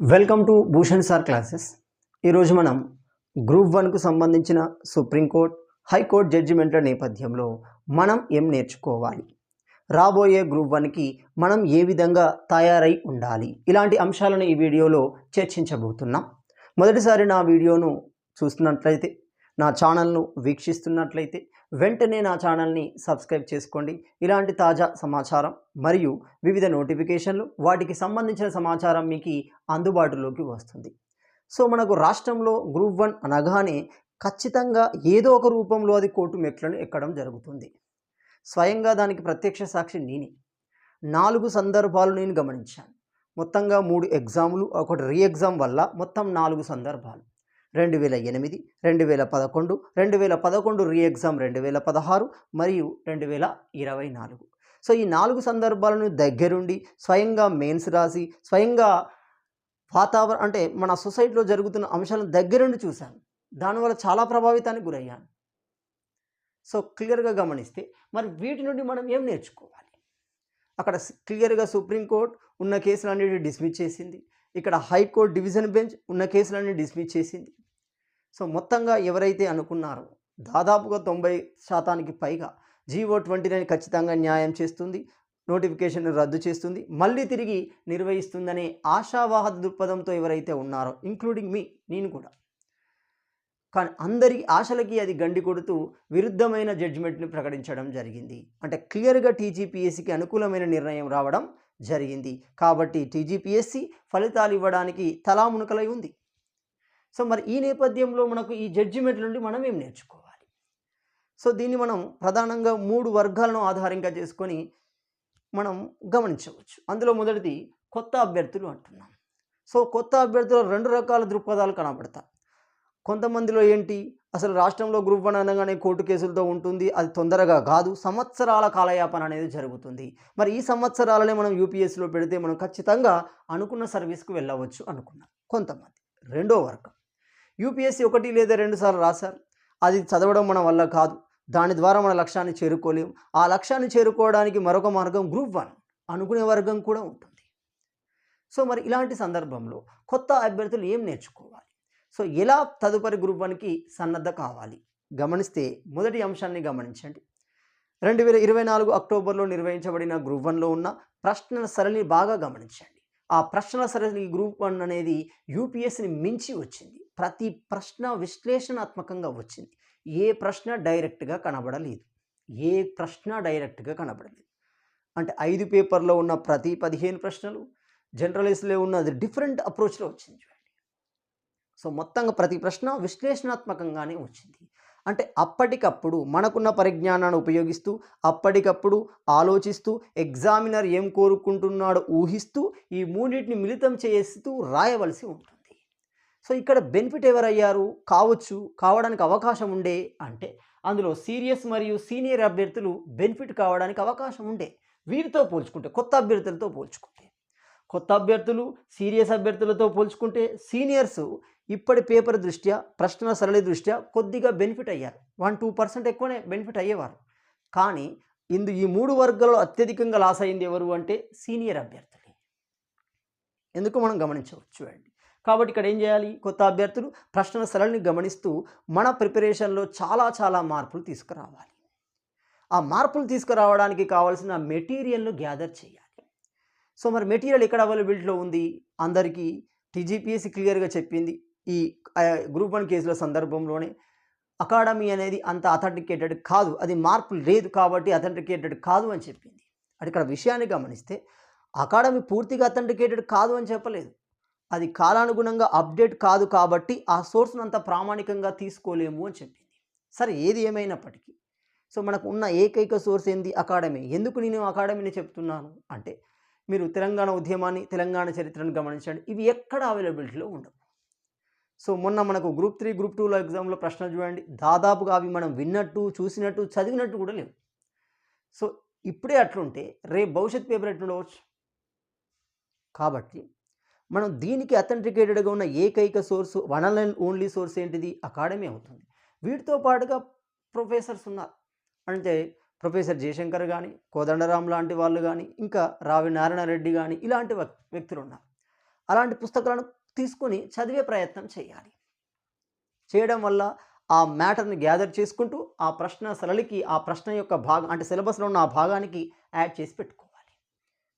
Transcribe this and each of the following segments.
Welcome to Bhushan sir classes ఈరోజు మనం group వన్కు సంబంధించిన సుప్రీంకోర్టు హైకోర్టు జడ్జిమెంట్ల నేపథ్యంలో మనం ఏం నేర్చుకోవాలి? రాబోయే గ్రూప్ వన్కి మనం ఏ విధంగా తయారై ఉండాలి? ఇలాంటి అంశాలను ఈ వీడియోలో చర్చించబోతున్నాం. మొదటిసారి నా వీడియోను చూస్తున్నట్లయితే నా ఛానల్ను వీక్షిస్తున్నట్లయితే వెంటనే నా ఛానల్ని సబ్స్క్రైబ్ చేసుకోండి. ఇలాంటి తాజా సమాచారం మరియు వివిధ నోటిఫికేషన్లు వాటికి సంబంధించిన సమాచారం మీకు అందుబాటులోకి వస్తుంది. సో మనకు రాష్ట్రంలో గ్రూప్ వన్ అనగానే ఖచ్చితంగా ఏదో ఒక రూపంలో అది కోర్టు మెట్లను ఎక్కడం జరుగుతుంది. స్వయంగా దానికి ప్రత్యక్ష సాక్షి నేనే. నాలుగు సందర్భాలు నేను గమనించాను. మొత్తంగా మూడు ఎగ్జాములు ఒకటి రీ ఎగ్జామ్ వల్ల మొత్తం నాలుగు సందర్భాలు. రెండు వేల ఎనిమిది రెండు వేల పదకొండు రెండు వేల పదకొండు రీ ఎగ్జామ్ రెండు వేల పదహారు మరియు రెండు వేల ఇరవై నాలుగు. సో ఈ నాలుగు సందర్భాలను దగ్గరుండి స్వయంగా మెయిన్స్ రాసి స్వయంగా వాతావరణం అంటే మన సొసైటీలో జరుగుతున్న అంశాలను దగ్గరుండి చూశాను. దానివల్ల చాలా ప్రభావితానికి గురయ్యాను. సో క్లియర్గా గమనిస్తే మరి వీటి నుండి మనం ఏం నేర్చుకోవాలి? అక్కడ క్లియర్గా సుప్రీంకోర్టు ఉన్న కేసులన్నిటి డిస్మిస్ చేసింది. ఇక్కడ హైకోర్టు డివిజన్ బెంచ్ ఉన్న కేసులన్నీ డిస్మిస్ చేసింది. సో మొత్తంగా ఎవరైతే అనుకున్నారో దాదాపుగా తొంభై శాతానికి పైగా జీవో ట్వంటీ నైన్ ఖచ్చితంగా న్యాయం చేస్తుంది నోటిఫికేషన్ రద్దు చేస్తుంది మళ్ళీ తిరిగి నిర్వహిస్తుందనే ఆశావాహ దృక్పథంతో ఎవరైతే ఉన్నారో ఇంక్లూడింగ్ మీ నేను కూడా. కానీ అందరి ఆశలకి అది గండి కొడుతూ విరుద్ధమైన జడ్జిమెంట్ని ప్రకటించడం జరిగింది. అంటే క్లియర్గా టీజీపీఎస్సికి అనుకూలమైన నిర్ణయం రావడం జరిగింది. కాబట్టి టీజీపీఎస్సి ఫలితాలు ఇవ్వడానికి తలామునకలై ఉంది. సో మరి ఈ నేపథ్యంలో మనకు ఈ జడ్జిమెంట్ నుండి మనం ఏం నేర్చుకోవాలి? సో దీన్ని మనం ప్రధానంగా మూడు వర్గాలను ఆధారంగా చేసుకొని మనం గమనించవచ్చు. అందులో మొదటిది కొత్త అభ్యర్థులు అంటున్నాం. సో కొత్త అభ్యర్థులు రెండు రకాల దృక్పథాలు కనబడతాయి. కొంతమందిలో ఏంటి? అసలు రాష్ట్రంలో గ్రూప్ వన్ అనగానే కోర్టు కేసులతో ఉంటుంది. అది తొందరగా కాదు. సంవత్సరాల కాలయాపన అనేది జరుగుతుంది. మరి ఈ సంవత్సరాలనే మనం యూపీఎస్సీలో పెడితే మనం ఖచ్చితంగా అనుకున్న సర్వీస్కు వెళ్ళవచ్చు అనుకున్నాం. కొంతమంది. రెండో వర్గం. యూపీఎస్సీ ఒకటి లేదా రెండు సార్లు రాశారు. అది చదవడం మన వల్ల కాదు. దాని ద్వారా మన లక్ష్యాన్ని చేరుకోలేము ఆ లక్ష్యాన్ని చేరుకోవడానికి మరొక మార్గం గ్రూప్ వన్ అనుకునే వర్గం కూడా ఉంటుంది. సో మరి ఇలాంటి సందర్భంలో కొత్త అభ్యర్థులు ఏం నేర్చుకోవాలి? సో ఎలా తదుపరి గ్రూప్ వన్కి సన్నద్ధ కావాలి? గమనిస్తే మొదటి అంశాన్ని గమనించండి. రెండు వేల ఇరవై నాలుగు అక్టోబర్లో నిర్వహించబడిన గ్రూప్ వన్లో ఉన్న ప్రశ్నల సరళిని బాగా గమనించండి. ఆ ప్రశ్నల సరళి గ్రూప్ వన్ అనేది యూపీఎస్ని మించి వచ్చింది. ప్రతి ప్రశ్న విశ్లేషణాత్మకంగా వచ్చింది. ఏ ప్రశ్న డైరెక్ట్గా కనబడలేదు. ఏ ప్రశ్న డైరెక్ట్గా కనబడలేదు. అంటే ఐదు పేపర్లో ఉన్న ప్రతి పదిహేను ప్రశ్నలు జర్నలిస్ట్లో ఉన్నది డిఫరెంట్ అప్రోచ్లో వచ్చింది చూడండి. సో మొత్తంగా ప్రతి ప్రశ్న విశ్లేషణాత్మకంగానే వచ్చింది. అంటే అప్పటికప్పుడు మనకున్న పరిజ్ఞానాన్ని ఉపయోగిస్తూ అప్పటికప్పుడు ఆలోచిస్తూ ఎగ్జామినర్ ఏం కోరుకుంటున్నాడో ఊహిస్తూ ఈ మూడింటిని మిళితం చేస్తూ రాయవలసి ఉంటుంది. సో ఇక్కడ బెనిఫిట్ ఎవరయ్యారు? కావచ్చు కావడానికి అవకాశం ఉండే అంటే అందులో సీరియస్ మరియు సీనియర్ అభ్యర్థులు బెనిఫిట్ కావడానికి అవకాశం ఉండే. వీరితో పోల్చుకుంటే కొత్త అభ్యర్థులతో పోల్చుకుంటే. కొత్త అభ్యర్థులు సీరియస్ అభ్యర్థులతో పోల్చుకుంటే సీనియర్స్ ఇప్పటి పేపర్ దృష్ట్యా ప్రశ్నల సరళి దృష్ట్యా కొద్దిగా బెనిఫిట్ అయ్యారు. వన్ టూ పర్సెంట్ ఎక్కువనే బెనిఫిట్ అయ్యేవారు. కానీ ఇందు ఈ మూడు వర్గాల్లో అత్యధికంగా లాస్ అయింది ఎవరు అంటే సీనియర్ అభ్యర్థులే. ఎందుకు మనం గమనించవచ్చు చూడండి కాబట్టి ఇక్కడ ఏం చేయాలి? కొత్త అభ్యర్థులు ప్రశ్నల సరళిని గమనిస్తూ మన ప్రిపరేషన్లో చాలా చాలా మార్పులు తీసుకురావాలి. ఆ మార్పులు తీసుకురావడానికి కావాల్సిన మెటీరియల్ను గ్యాదర్ చేయాలి. సో మరి మెటీరియల్ ఎక్కడ అవైలబిలిటీలో ఉంది? అందరికీ టీజీపీఎస్సీ క్లియర్గా చెప్పింది ఈ గ్రూప్ వన్ కేసుల సందర్భంలోనే అకాడమీ అనేది అంత అథెంటికేటెడ్ కాదు. అది మార్పులు లేదు కాబట్టి అథెంటికేటెడ్ కాదు అని చెప్పింది. అది ఇక్కడ విషయాన్ని గమనిస్తే అకాడమీ పూర్తిగా అథెంటికేటెడ్ కాదు అని చెప్పలేదు. అది కాలానుగుణంగా అప్డేట్ కాదు కాబట్టి ఆ సోర్స్ను అంత ప్రామాణికంగా తీసుకోలేము అని చెప్పింది. సరే ఏది ఏమైనప్పటికీ. సో మనకు ఉన్న ఏకైక సోర్స్ ఏంది? అకాడమీ. ఎందుకు నేను అకాడమీని చెప్తున్నాను? అంటే మీరు తెలంగాణ ఉద్యమాన్ని తెలంగాణ చరిత్రను గమనించండి. ఇవి ఎక్కడ అవైలబిలిటీలో ఉండవు. సో మొన్న మనకు గ్రూప్ త్రీ గ్రూప్ టూలో ఎగ్జామ్లో ప్రశ్నలు చూడండి. దాదాపుగా అవి మనం విన్నట్టు చూసినట్టు చదివినట్టు కూడా లేవు. సో ఇప్పుడే అట్లుంటే రేపు భవిష్యత్ పేపర్ ఎట్లుండవచ్చు కాబట్టి మనం దీనికి అథెంటికేటెడ్గా ఉన్న ఏకైక source one and only source ఏంటిది? అకాడమీ అవుతుంది. వీటితో పాటుగా ప్రొఫెసర్స్ ఉన్నారు. అంటే ప్రొఫెసర్ జయశంకర్ కానీ కోదండరాం లాంటి వాళ్ళు కానీ ఇంకా రావి నారాయణ రెడ్డి కానీ ఇలాంటి వ్యక్తులు ఉన్నారు. అలాంటి పుస్తకాలను తీసుకొని చదివే ప్రయత్నం చేయాలి. చేయడం వల్ల ఆ మ్యాటర్ని గ్యాదర్ చేసుకుంటూ ఆ ప్రశ్న సరళికి ఆ ప్రశ్న యొక్క భాగం అంటే సిలబస్లో ఉన్న ఆ భాగానికి యాడ్ చేసి పెట్టుకోవాలి.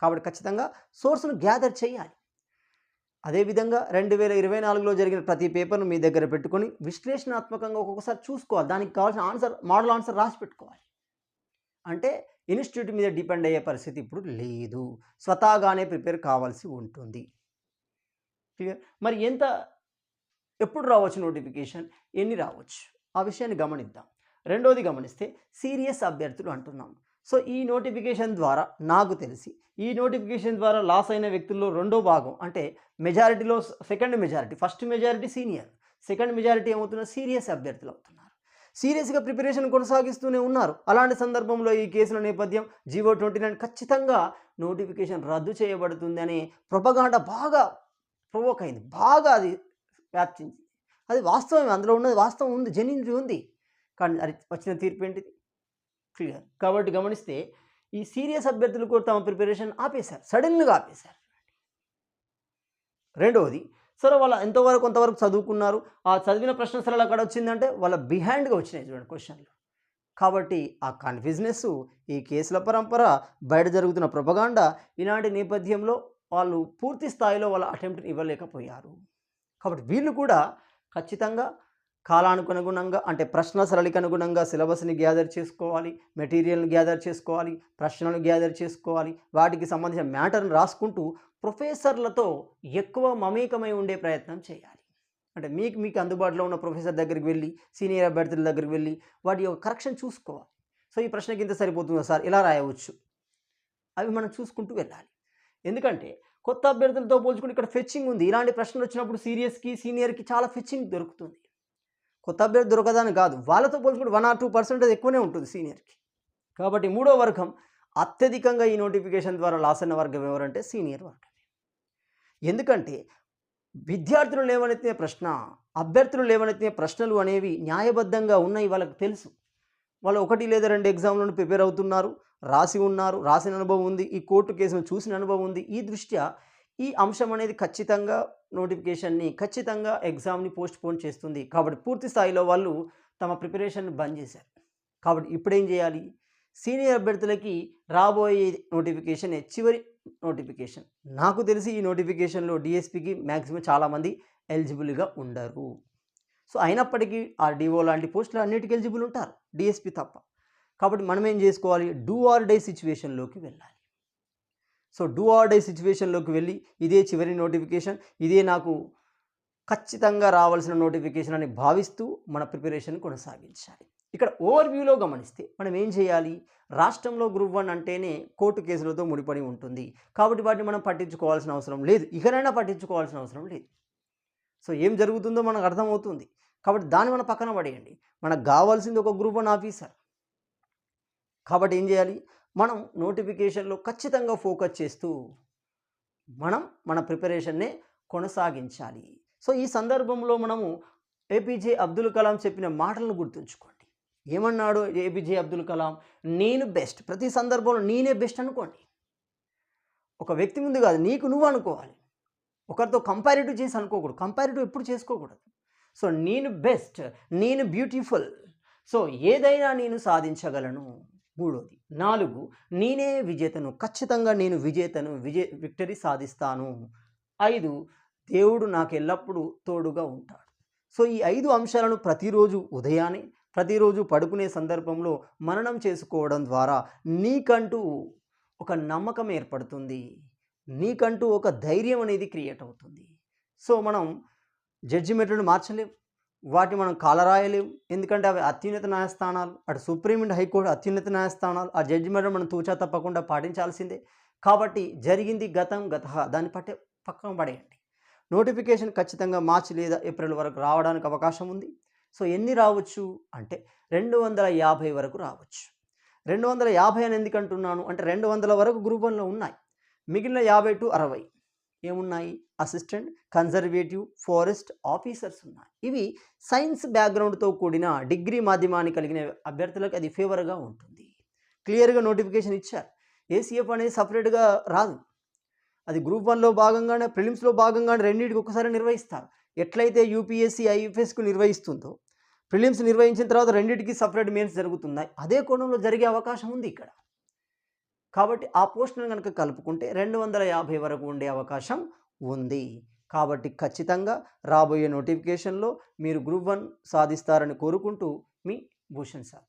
కాబట్టి ఖచ్చితంగా సోర్స్ను గ్యాదర్ చేయాలి. అదేవిధంగా రెండు వేల ఇరవై నాలుగులో జరిగిన ప్రతి పేపర్ను మీ దగ్గర పెట్టుకొని విశ్లేషణాత్మకంగా ఒక్కొక్కసారి చూసుకోవాలి. దానికి కావాల్సిన ఆన్సర్ మోడల్ ఆన్సర్ రాసి పెట్టుకోవాలి. అంటే ఇన్స్టిట్యూట్ మీద డిపెండ్ అయ్యే పరిస్థితి ఇప్పుడు లేదు. స్వతహాగానే ప్రిపేర్ కావాల్సి ఉంటుంది. క్లియర్? మరి ఎంత ఎప్పుడు రావచ్చు నోటిఫికేషన్? ఎన్ని రావచ్చు? ఆ విషయాన్ని గమనిద్దాం. రెండోది గమనిస్తే సీరియస్ అభ్యర్థులు అంటున్నాం. సో ఈ నోటిఫికేషన్ ద్వారా నాకు తెలిసి ఈ నోటిఫికేషన్ ద్వారా లాస్ అయిన వ్యక్తుల్లో రెండో భాగం అంటే మెజారిటీలో second majority first majority senior second majority ఏమవుతున్న serious అభ్యర్థులు అవుతున్నారు. సీరియస్గా ప్రిపరేషన్ కొనసాగిస్తూనే ఉన్నారు. అలాంటి సందర్భంలో ఈ కేసుల నేపథ్యం జీవో ట్వంటీ నైన్ ఖచ్చితంగా నోటిఫికేషన్ రద్దు చేయబడుతుంది అనే ప్రొపగాండ బాగా ప్రొవోక్ అయింది. బాగా అది వ్యాప్తింది. అది వాస్తవం అందులో ఉన్నది వాస్తవం ఉంది జనించి ఉంది. కానీ అది వచ్చిన తీర్పు ఏంటిది? క్లియర్. కాబట్టి గమనిస్తే ఈ సీరియస్ అభ్యర్థులు కూడా తమ ప్రిపరేషన్ ఆపేశారు. సడన్గా ఆపేశారు. రెండవది సరే వాళ్ళ ఎంతవరకు కొంతవరకు చదువుకున్నారు? ఆ చదివిన ప్రశ్న సరళ అక్కడ వచ్చిందంటే వాళ్ళ బిహైండ్గా వచ్చినాయి చూడండి క్వశ్చన్లు. కాబట్టి ఆ కన్ఫ్యూజ్నెస్ ఈ కేసుల పరంపర బయట జరుగుతున్న ప్రొపగాండ ఇలాంటి నేపథ్యంలో వాళ్ళు పూర్తి స్థాయిలో వాళ్ళ అటెంప్ట్ని ఇవ్వలేకపోయారు. కాబట్టి వీళ్ళు కూడా ఖచ్చితంగా కాలానుగుణంగా అంటే ప్రశ్న సరళికి అనుగుణంగా సిలబస్ని గ్యాదర్ చేసుకోవాలి మెటీరియల్ని గ్యాదర్ చేసుకోవాలి ప్రశ్నలు గ్యాదర్ చేసుకోవాలి వాటికి సంబంధించిన మ్యాటర్ని రాసుకుంటూ ప్రొఫెసర్లతో ఎక్కువ మమేకమై ఉండే ప్రయత్నం చేయాలి. అంటే మీకు మీకు అందుబాటులో ఉన్న ప్రొఫెసర్ దగ్గరికి వెళ్ళి సీనియర్ అభ్యర్థుల దగ్గరికి వెళ్ళి వాటి యొక్క కరెక్షన్ చూసుకోవాలి. సో ఈ ప్రశ్నకి ఇంత సరిపోతుందా సార్? ఇలా రాయవచ్చు. అవి మనం చూసుకుంటూ వెళ్ళాలి. ఎందుకంటే కొత్త అభ్యర్థులతో పోల్చుకుని ఇక్కడ ఫెచ్చింగ్ ఉంది. ఇలాంటి ప్రశ్నలు వచ్చినప్పుడు సీరియస్కి సీనియర్కి చాలా ఫెచ్చింగ్ దొరుకుతుంది. కొత్త అభ్యర్థి దొరకదని కాదు. వాళ్ళతో పోల్చుకుంటే వన్ ఆర్ టూ పర్సెంటేజ్ ఎక్కువనే ఉంటుంది సీనియర్కి. కాబట్టి మూడో వర్గం అత్యధికంగా ఈ నోటిఫికేషన్ ద్వారా లాస్ అయిన వర్గం ఎవరంటే సీనియర్ వర్గం ఎందుకంటే విద్యార్థులు లేవనెత్తిన ప్రశ్న అభ్యర్థులు లేవనెత్తిన ప్రశ్నలు అనేవి న్యాయబద్ధంగా ఉన్నాయి వాళ్ళకి తెలుసు. వాళ్ళు ఒకటి లేదా రెండు ఎగ్జామ్లను ప్రిపేర్ అవుతున్నారు. రాసి ఉన్నారు రాసిన అనుభవం ఉంది ఈ కోర్టు కేసును చూసిన అనుభవం ఉంది. ఈ దృష్ట్యా ఈ అంశం అనేది ఖచ్చితంగా నోటిఫికేషన్ని ఖచ్చితంగా ఎగ్జామ్ని పోస్ట్ పోన్ చేస్తుంది. కాబట్టి పూర్తి స్థాయిలో వాళ్ళు తమ ప్రిపరేషన్ బంద్ చేశారు. కాబట్టి ఇప్పుడేం చేయాలి? సీనియర్ అభ్యర్థులకి రాబోయే నోటిఫికేషన్ చివరి నోటిఫికేషన్. నాకు తెలిసి ఈ నోటిఫికేషన్లో డిఎస్పికి మ్యాక్సిమం చాలామంది ఎలిజిబుల్గా ఉండరు. సో అయినప్పటికీ ఆ డిఓ లాంటి పోస్టులు అన్నిటికీ ఎలిజిబుల్ ఉంటారు. డిఎస్పి తప్ప. కాబట్టి మనం ఏం చేసుకోవాలి? డూ ఆర్ డై సిచ్యువేషన్లోకి వెళ్ళాలి. సో డూ ఆర్ డై సిచ్యువేషన్లోకి వెళ్ళి ఇదే చివరి నోటిఫికేషన్ ఇదే నాకు ఖచ్చితంగా రావాల్సిన నోటిఫికేషన్ అని భావిస్తూ మన ప్రిపరేషన్ కొనసాగించాలి. ఇక్కడ ఓవర్ వ్యూలో గమనిస్తే మనం ఏం చేయాలి? రాష్ట్రంలో గ్రూప్ వన్ అంటేనే కోర్టు కేసులతో ముడిపడి ఉంటుంది. కాబట్టి వాటిని మనం పట్టించుకోవాల్సిన అవసరం లేదు. ఇకనైనా పట్టించుకోవాల్సిన అవసరం లేదు. సో ఏం జరుగుతుందో మనకు అర్థమవుతుంది. కాబట్టి దాన్ని మనం పక్కన పడేయండి. మనకు కావాల్సింది ఒక గ్రూప్ వన్ ఆఫీసర్. కాబట్టి ఏం చేయాలి? మనం నోటిఫికేషన్లో ఖచ్చితంగా ఫోకస్ చేస్తూ మనం మన ప్రిపరేషన్నే కొనసాగించాలి. సో ఈ సందర్భంలో మనము ఏపీజే అబ్దుల్ కలాం చెప్పిన మాటలను గుర్తుంచుకోండి. ఏమన్నాడు ఏపీజే అబ్దుల్ కలాం? నేను బెస్ట్. ప్రతి సందర్భంలో నేనే బెస్ట్ అనుకోండి. ఒక వ్యక్తి ముందు కాదు నీకు నువ్వు అనుకోవాలి. ఒకరితో కంపారిటివ్ చేసి అనుకోకూడదు. కంపారిటివ్ ఎప్పుడు చేసుకోకూడదు. సో నేను బెస్ట్. నేను బ్యూటిఫుల్. సో ఏదైనా నేను సాధించగలను. మూడోది. నాలుగు నేనే విజేతను ఖచ్చితంగా నేను విజేతను విజయ విక్టరీ సాధిస్తాను. ఐదు దేవుడు నాకు ఎల్లప్పుడూ తోడుగా ఉంటాడు. సో ఈ ఐదు అంశాలను ప్రతిరోజు ఉదయాన్నే ప్రతిరోజు పడుకునే సందర్భంలో మననం చేసుకోవడం ద్వారా నీకంటూ ఒక నమ్మకం ఏర్పడుతుంది. నీకంటూ ఒక ధైర్యం అనేది క్రియేట్ అవుతుంది. సో మనం జడ్జిమెంట్లను మార్చలేం. వాటిని మనం కాలరాయలేం ఎందుకంటే అవి అత్యున్నత న్యాయస్థానాలు అటు సుప్రీం అండ్ హైకోర్టు అత్యున్నత న్యాయస్థానాలు ఆ జడ్జిమెంట్ మనం తూచా తప్పకుండా పాటించాల్సిందే. కాబట్టి జరిగింది గతం గత దాన్ని పట్టే పక్కన పడేయండి. నోటిఫికేషన్ ఖచ్చితంగా మార్చి లేదా ఏప్రిల్ వరకు రావడానికి అవకాశం ఉంది. సో ఎన్ని రావచ్చు అంటే రెండు వందల యాభై వరకు రావచ్చు. రెండు వందల యాభై అని ఎందుకు అంటున్నాను? అంటే రెండు వందల వరకు గ్రూప్ వన్లో ఉన్నాయి. మిగిలిన యాభై టు అరవై ఏమున్నాయి? అసిస్టెంట్ కన్జర్వేటివ్ ఫారెస్ట్ ఆఫీసర్స్ ఉన్నాయి. ఇవి సైన్స్ బ్యాక్గ్రౌండ్తో కూడిన డిగ్రీ మాధ్యమాన్ని కలిగిన అభ్యర్థులకు అది ఫేవర్గా ఉంటుంది. క్లియర్గా నోటిఫికేషన్ ఇచ్చారు. ఏసీఎఫ్ అనేది సపరేట్గా రాదు. అది గ్రూప్ వన్లో భాగంగానే ప్రిలిమ్స్లో భాగంగానే రెండింటికి ఒకసారి నిర్వహిస్తారు. ఎట్లయితే యూపీఎస్సీ ఐఎఫ్ఎస్కు నిర్వహిస్తుందో ప్రిలిమ్స్ నిర్వహించిన తర్వాత రెండింటికి సపరేట్ మెయిన్స్ జరుగుతున్నాయి. అదే కోణంలో జరిగే అవకాశం ఉంది ఇక్కడ. కాబట్టి ఆ పోస్టులను కనుక కలుపుకుంటే రెండు వందల యాభై వరకు ఉండే అవకాశం ఉంది. కాబట్టి ఖచ్చితంగా రాబోయే నోటిఫికేషన్లో మీరు గ్రూప్ వన్ సాధిస్తారని కోరుకుంటూ మీ భూషణ్ సార్.